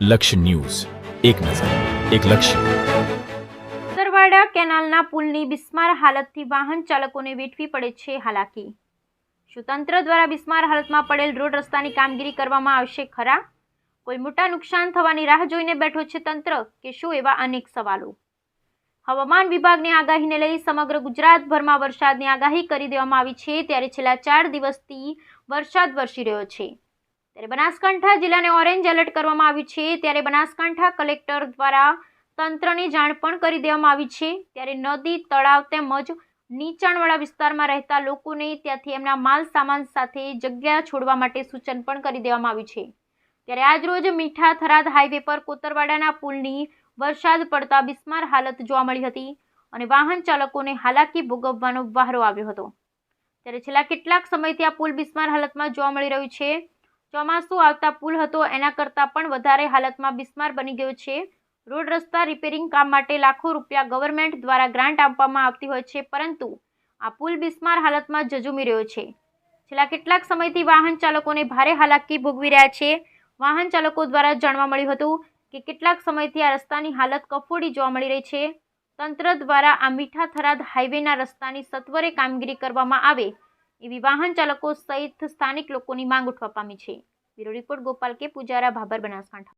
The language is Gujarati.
લક્ષ્ય ન્યૂઝ. એક નજર, એક લક્ષ્ય. સરવાડા કેનાલના પુલની બિસ્માર હાલતથી વાહન ચાલકોને વેઠવી પડે છે હાલાકી. શું તંત્ર દ્વારા બિસ્માર હાલતમાં પડેલ રોડ રસ્તાની કામગીરી કરવામાં આવશે ખરા? કોઈ મોટા નુકસાન થવાની રાહ જોઈને બેઠો છે તંત્ર કે શું એવા અનેક સવાલો? હવામાન વિભાગની આગાહીને લઈ સમગ્ર ગુજરાતભરમાં વરસાદની આગાહી કરી દેવામાં આવી છે. ત્યારે છેલ્લા ચાર દિવસથી વરસાદ વરસી રહ્યો છે. ત્યારે બનાસકાંઠા જિલ્લાને ઓરેન્જ એલર્ટ કરવામાં આવ્યું છે. ત્યારે બનાસકાંઠા કલેક્ટર દ્વારા તંત્રની જાણ પણ કરી દેવામાં આવી છે. ત્યારે નદી, તળાવ તેમજ નીચાણવાળા વિસ્તારમાં રહેતા લોકોને ત્યાંથી એમના માલ સામાન સાથે જગ્યા છોડવા માટે સૂચન પણ કરી દેવામાં આવ્યું છે. ત્યારે આજરોજ મીઠા થરાદ હાઈવે પર કોતરવાડાના પુલની વરસાદ પડતા બિસ્માર હાલત જોવા મળી હતી અને વાહન ચાલકોને હાલાકી ભોગવવાનો વહારો આવ્યો હતો. ત્યારે છેલ્લા કેટલાક સમયથી આ પુલ બિસ્માર હાલતમાં જોવા મળી રહ્યું છે. ચોમાસું આવતા પુલ હતો, એના કરતાં પણ વધારે હાલતમાં બિસ્માર બની ગયો છે. રોડ રસ્તા રિપેરિંગ કામ માટે લાખો રૂપિયા ગવર્મેન્ટ દ્વારા ગ્રાન્ટ આપવામાં આવતી હોય છે, પરંતુ આ પુલ બિસ્માર હાલતમાં જજુમી રહ્યો છે. છેલ્લા કેટલાક સમયથી વાહન ચાલકોને ભારે હાલાકી ભોગવી રહ્યા છે. વાહન ચાલકો દ્વારા જાણવા મળ્યું હતું કે કેટલાક સમયથી આ રસ્તાની હાલત કફોડી જોવા મળી રહી છે. તંત્ર દ્વારા આ મીઠા થરાદ હાઈવેના રસ્તાની સત્વરે કામગીરી કરવામાં આવે એવી વાહન ચાલકો સહિત સ્થાનિક લોકોની માંગ ઉઠવા પામી છે. બ્યુરો રિપોર્ટ ગોપાલ કે પૂજારા ભાભર બનાસકાંઠા.